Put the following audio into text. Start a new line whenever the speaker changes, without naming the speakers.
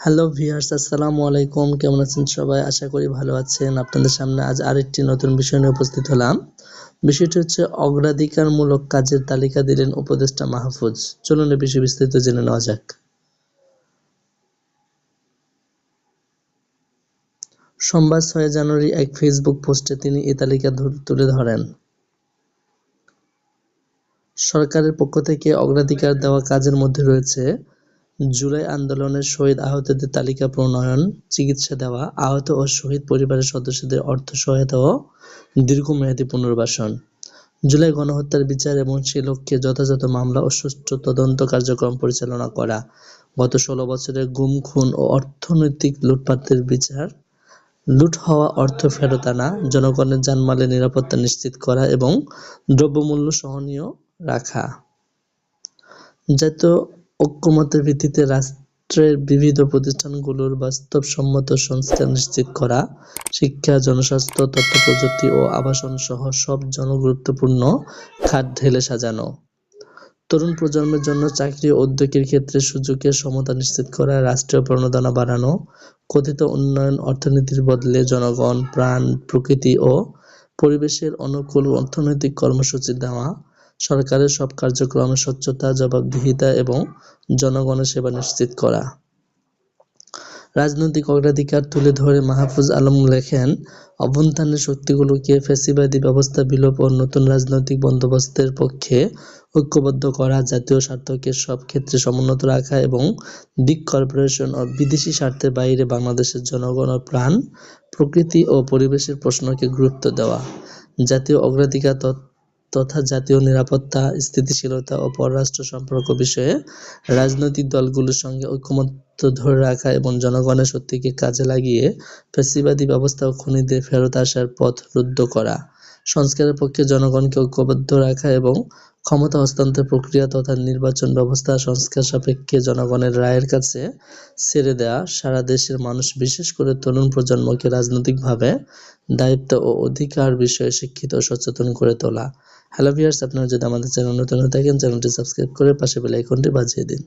Hello viewers আসসালামু আলাইকুম কেমন আছেন সবাই? আশা করি ভালো আছেন। আপনাদের সামনে আজ আরেকটি নতুন বিষয় নিয়ে উপস্থিত হলাম। বিষয়টি হচ্ছে অগ্রাধিকারমূলক কাজের তালিকা দিলেন উপদেষ্টা মাহফুজ। চলুন এ বিষয়ে বিস্তারিত জেনে নেওয়া যাক। সোমবার ছয় জানুয়ারি এক ফেসবুক পোস্টে তিনি এ তালিকা তুলে ধরেন। সরকারের পক্ষ থেকে অগ্রাধিকার দেওয়া কাজের মধ্যে রয়েছে জুলাই আন্দোলনের শহীদ আহতদের তালিকা প্রণয়ন, চিকিৎসা দেওয়া, আহত ও শহীদ পরিবারের সদস্যদের অর্থ সহায়তা ও দীর্ঘমেয়াদী পুনর্বাসন। জুলাই গণহত্যার বিচার এবং সে লক্ষ্যে যথাযথ মামলা ও সুষ্ঠু তদন্ত কার্যক্রম পরিচালনা করা, গত ষোলো বছরের গুম, খুন ও অর্থনৈতিক লুটপাটের বিচার, লুট হওয়া অর্থ ফেরত আনা, জনগণের জানমালের নিরাপত্তা নিশ্চিত করা এবং দ্রব্যমূল্য সহনীয় রাখা। জাতীয় ঐকমত্যের ভিত্তিতে রাষ্ট্রের বিবিধ প্রতিষ্ঠানগুলোর বাস্তবসম্মত সংস্কার নিশ্চিত করা, শিক্ষা, জনস্বাস্থ্য, তথ্য প্রযুক্তি ও আবাসন সহ সব জনগুরুত্বপূর্ণ খাত ঢেলে সাজানো, তরুণ প্রজন্মের জন্য চাকরি উদ্যোগের ক্ষেত্রে সুযোগের সমতা নিশ্চিত করা, রাষ্ট্রীয় প্রণোদনা বাড়ানো, কথিত উন্নয়ন অর্থনীতির বদলে জনগণ, প্রাণ, প্রকৃতি ও পরিবেশের অনুকূল অর্থনৈতিক কর্মসূচি দেওয়া, সরকারের সব কার্যক্রমে স্বচ্ছতা, জবাবদিহিতা এবং জনগণের সেবা নিশ্চিত করা। রাজনৈতিক অগ্রাধিকার তুলে ধরে মাহফুজ আলম লেখেন, অভ্যুত্থানের শক্তিগুলোকে ফ্যাসিবাদী ব্যবস্থা বিলোপ ও নতুন রাজনৈতিক বন্দোবস্তের পক্ষে ঐক্যবদ্ধ করা, জাতীয় স্বার্থকে সব ক্ষেত্রে সমুন্নত রাখা এবং দিক কর্পোরেশন ও বিদেশি স্বার্থের বাইরে বাংলাদেশের জনগণ ও প্রাণ, প্রকৃতি ও পরিবেশের প্রশ্নকে গুরুত্ব দেওয়া, জাতীয় অগ্রাধিকার তথা জাতীয় নিরাপত্তা, স্থিতিশীলতা ও পররাষ্ট্র সম্পর্ক বিষয়ে রাজনৈতিক দলগুলোর সঙ্গে ঐকমত্য ধরে রাখা এবং জনগণের শক্তিকে কাজে লাগিয়ে ফ্যাসিবাদী ব্যবস্থা ও খুনিদের ফেরত আসার পথ রুদ্ধ করা, সংস্কারের পক্ষে জনগণকে ঐক্যবদ্ধ রাখা এবং ক্ষমতা হস্তান্তর প্রক্রিয়া তথা নির্বাচন ব্যবস্থা সংস্কার সাপেক্ষে জনগণের রায়ের কাছে ছেড়ে দেয়া, সারা দেশের মানুষ বিশেষ করে তরুণ প্রজন্মকে রাজনৈতিকভাবে দায়িত্ব ও অধিকার বিষয়ে শিক্ষিত ও সচেতন করে তোলা। হ্যালো ভিউয়ার্স আপনারা যদি আমাদের চ্যানেল নতুন হয়ে থাকেন, চ্যানেলটি সাবস্ক্রাইব করে পাশে বেল আইকনটি বাজিয়ে দিন